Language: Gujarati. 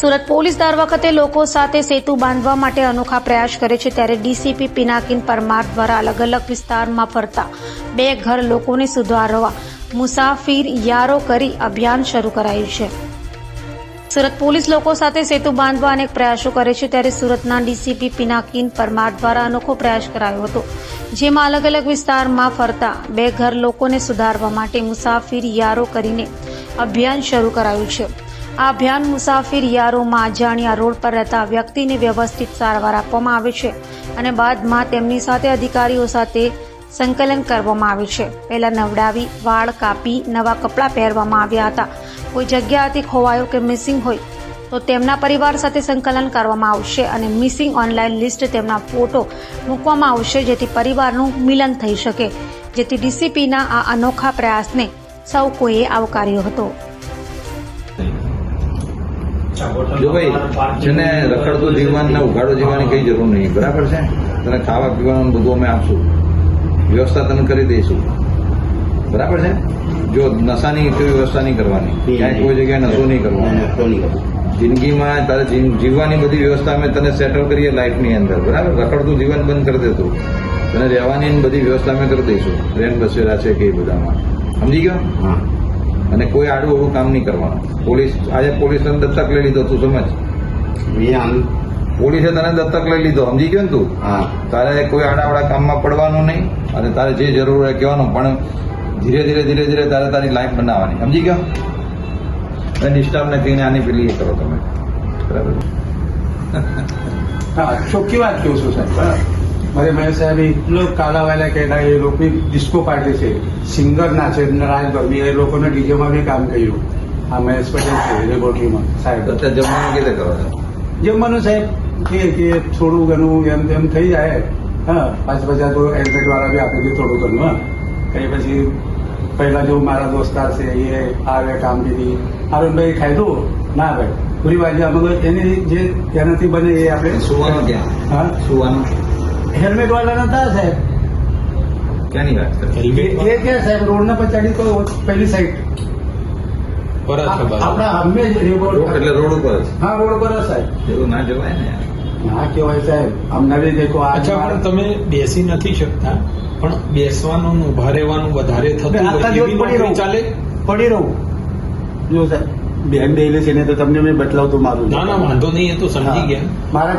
સુરત પોલીસ દર વખતે લોકો સાથે સેતુ બાંધવા માટે અનોખા પ્રયાસ કરે છે ત્યારે ડીસીપી પિનાકિન પરમાર દ્વારા અલગ અલગ વિસ્તારમાં ફરતા બે ઘર લોકોને સુધારવા મુસાફિર યારો કરી અભિયાન શરૂ કરાયું છે. સુરત પોલીસ લોકો સાથે સેતુ બાંધવા અનેક પ્રયાસો કરે છે ત્યારે સુરતના ડીસીપી પિનાકિન પરમાર દ્વારા અનોખો પ્રયાસ કરાયો હતો, જેમાં અલગ અલગ વિસ્તારમાં ફરતા બે ઘર લોકોને સુધારવા માટે મુસાફિર યારો કરીને અભિયાન શરૂ કરાયું છે. આ અભિયાન મુસાફિર યારોમાં અજાણ્યા રોડ પર રહેતા વ્યક્તિને વ્યવસ્થિત સારવાર આપવામાં આવે છે અને બાદમાં તેમની સાથે અધિકારીઓ સાથે સંકલન કરવામાં આવે છે. પહેલાં નવડાવી, વાળ કાપી, નવા કપડાં પહેરવામાં આવ્યા હતા. કોઈ જગ્યાએથી ખોવાયો કે મિસિંગ હોય તો તેમના પરિવાર સાથે સંકલન કરવામાં આવશે અને મિસિંગ ઓનલાઈન લિસ્ટ તેમના ફોટો મૂકવામાં આવશે જેથી પરિવારનું મિલન થઈ શકે. જેથી ડીસીપીના આ અનોખા પ્રયાસને સૌ કોઈએ આવકાર્યો હતો. જો ભાઈ છે ને રખડતું જીવન ને ઉઘાડો જીવવાની કઈ જરૂર નહીં. બરાબર છે? તને ખાવા પીવાનું બધું અમે આપશું. વ્યવસ્થા તને કરી દઈશું. બરાબર છે? જો નશાની વ્યવસ્થા નહીં કરવાની. ક્યાંય કોઈ જગ્યાએ નશો નહીં કરવાનો. જિંદગીમાં તારે જીવ- જીવવાની બધી વ્યવસ્થા અમે તને સેટલ કરીએ લાઈફની અંદર. બરાબર? રખડતું જીવન બંધ કરી દેતું તને રહેવાની બધી વ્યવસ્થા અમે કરી દઈશું. રેન બસેરા છે કે એ બધામાં. સમજી ગયો? અને કોઈ આડું અવડું કામ નહીં કરવાનું. પોલીસ આજે પોલીસ તને દત્તક લઈ લીધો તું સમજ? પોલીસે તને દત્તક લઈ લીધો સમજી ગયો ને તું? તારે કોઈ આડાવડા કામમાં પડવાનું નહીં અને તારે જે જરૂર હોય કહેવાનું પણ ધીરે ધીરે ધીરે ધીરે તારે તારી લાઈફ બનાવવાની. સમજી ગયો? અને ડિસ્ટર્બને કહીને આની પેલી એ કરો તમે. બરાબર? હા ચોખ્ખી વાત કહું છું સાહેબ. મારે મહેશ સાહેબ એટલો કાલાવાલા કહેતા એ લોકો ડિસ્કો પાર્ટી છે. સિંગર ના છે રાજ બર્મી એ લોકોને ડીજેમાં બી કામ કર્યું. આ મહેશ પટેલ છે લેબોરેટરીમાં સાહેબ. અત્યારે જમવાનું કેવી રીતે જમવાનું સાહેબ કે કે થોડું ઘણું એમ તેમ થઈ જાય. હા પાંચ પચાસ તો એલપેટ વાળા બી આપી દે થોડું ઘણું હા. કઈ પછી પહેલા જો મારા દોસ્તાર છે એ આવે કામ દીધી અરુણભાઈ ખાધું? ના ભાઈ. પૂરી બાજુ અમે એની જે તેનાથી બને એ આપણે સુવાનું ક્યાં? હા? સુવાનું? હેલ્મેટ વાળા નતા સાહેબ. ક્યાંની વાત કરે? એ કે સાહેબ રોડ ના પચાડી તો પહેલી સાઈડ આપણા અમે જ એટલે રોડ ઉપર હા રોડ ઉપર સાહેબ. એવું ના જવાય ને ના કહેવાય સાહેબ. અમને બી દેખો અચ્છા પણ તમે બેસી નથી શકતા પણ બેસવાનું ઊભા રહેવાનું વધારે થતું હોય પડી રહું. ચાલે? પડી રહું. જો સાહેબ બેન ડેલી છે ને તો તમને મેં બતલાવતું મારું. ના ના વાંધો નહીં એ તો સમજી ગયા. મારા